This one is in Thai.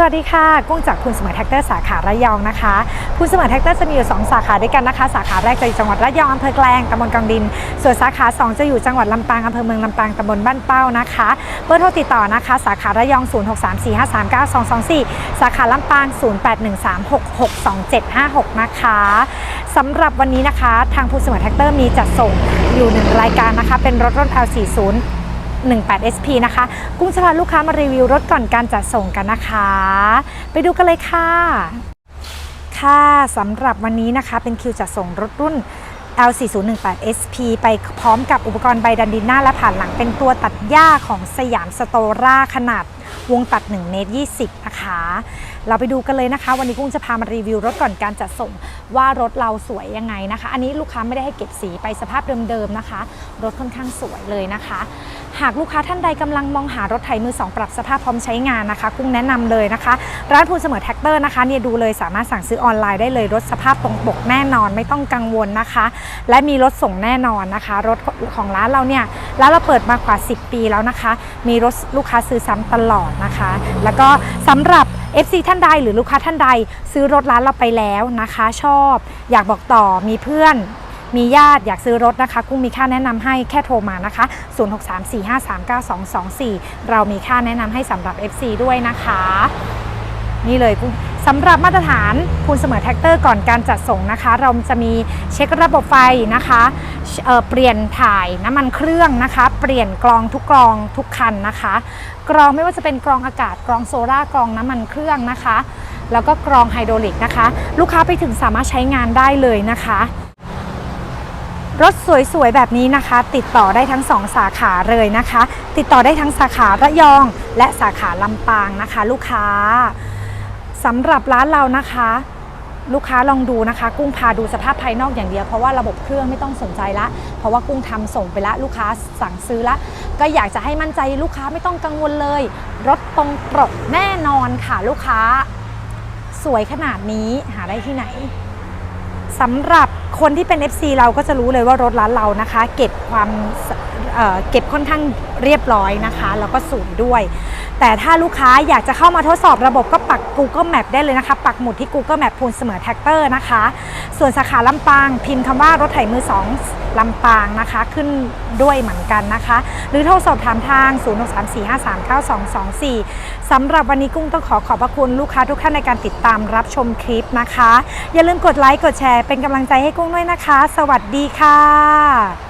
สวัสดีค่ะ กุ้งจากคุณสมอแท็กเตอร์สาขาระยองนะคะคุณสมอแท็กเตอร์จะมีอยู่ 2 สาขาด้วยกันนะคะ สาขาแรกจะอยู่จังหวัดระยองอำเภอแกลงตำบลกองดิน ส่วนสาขา 2 จะอยู่จังหวัดลำปางอำเภอเมืองลำปางตำบลบ้านเป้านะคะเบอร์โทรติดต่อนะคะ สาขาระยอง 0634539224 สาขาลำปาง 0813662756 นะคะสำหรับวันนี้นะคะ ทางคุณสมอแท็กเตอร์มีจัดส่งอยู่หนึ่งรายการนะคะ เป็นรถรุ่น L40 18 SP นะคะ กุ้งจะพาลูกค้ามารีวิวรถก่อนการจัดส่งกันนะคะ ไปดูกันเลยค่ะ ค่ะสำหรับวันนี้นะคะเป็นคิวจัดส่งรถรุ่น L4018 SP ไปพร้อมกับอุปกรณ์ใบดันดินหน้าและผ่านหลังเป็นตัวตัดหญ้าของสยามสโตราขนาดวงตัด1เมตร20 นะคะ เราไปดูกันเลยนะคะ วันนี้กุ้งจะพามารีวิวรถก่อนการจัดส่งว่ารถเราสวยยังไงนะคะ อันนี้ลูกค้าไม่ได้ให้เก็บสีไปสภาพเดิมๆนะคะ รถค่อนข้างสวยเลยนะคะ หากลูกค้าท่านใดกำลังมองหารถไถมือสองปรับสภาพพร้อมใช้งานนะคะกุ้งแนะนำเลยนะคะ ร้านพูเสมอแท็กเตอร์นะคะเนี่ยดูเลยสามารถสั่งซื้อออนไลน์ได้เลยรถสภาพตรงปกแน่นอนไม่ต้องกังวลนะคะ และมีรถส่งแน่นอนนะคะ รถของร้านเราเนี่ยร้านเราเปิดมากว่า 10 ปีแล้วนะคะ มีรถลูกค้าซื้อซ้ำตลอดนะคะ แล้วก็สำหรับ FC ท่านใดหรือลูกค้าท่านใด ซื้อรถร้านเราไปแล้วนะคะ ชอบ อยากบอกต่อมีเพื่อน มีญาติอยากซื้อรถนะคะ กุ้งมีค่าแนะนำให้แค่โทรมานะคะ 0634539224 เรามีค่าแนะนำให้สำหรับ FC ด้วยนะคะ นี่เลยกุ้งสำหรับมาตรฐานคูณเสมอแท็กเตอร์ก่อนการจัดส่งนะคะ เราจะมีเช็คระบบไฟนะคะเเปลี่ยนถ่ายน้ำมันเครื่องนะคะ เปลี่ยนกรองทุกกรองทุกคันนะคะ กรองไม่ว่าจะเป็นกรองอากาศกรองโซล่ากรองน้ำมันเครื่องนะคะ แล้วก็กรองไฮโดรลิกนะคะ ลูกค้าไปถึงสามารถใช้งานได้เลยนะคะ รถสวยๆ แบบนี้นะคะ ติดต่อได้ทั้ง 2 สาขาเลยนะคะ ติดต่อได้ทั้งสาขาระยอง และสาขาลำปางนะคะ ลูกค้าสำหรับร้านเรานะคะ ลูกค้าลองดูนะคะ กุ้งพาดูสภาพภายนอกอย่างเดียว เพราะว่าระบบเครื่องไม่ต้องสนใจละ เพราะว่ากุ้งทำส่งไปละลูกค้าสั่งซื้อละ ก็อยากจะให้มั่นใจลูกค้าไม่ต้องกังวลเลย รถตรงปกแน่นอนค่ะลูกค้า สวยขนาดนี้หาได้ที่ไหน สำหรับคนที่เป็น FC เราก็จะรู้เลยว่ารถร้านเรานะคะ เก็บความ เเก็บค่อนข้างเรียบร้อยนะคะ แล้วก็สวยด้วย แต่ถ้าลูกค้าอยากจะเข้ามาทดสอบระบบก็ปัก Google Map ได้เลยนะคะ ปักหมุดที่ Google Map พูนเสมอแท็กเตอร์นะคะ ส่วนสาขาลำปางพิมพ์คำว่ารถไถมือสองลำปางนะคะขึ้นด้วยเหมือนกันนะคะ หรือโทรสอบถามทาง 0634539224สำหรับวันนี้กุ้งต้องขอขอบพระคุณลูกค้าทุกท่านในการติดตามรับชมคลิปนะคะ อย่าลืมกดไลค์กดแชร์เป็นกำลังใจให้กุ้งด้วยนะคะ สวัสดีค่ะ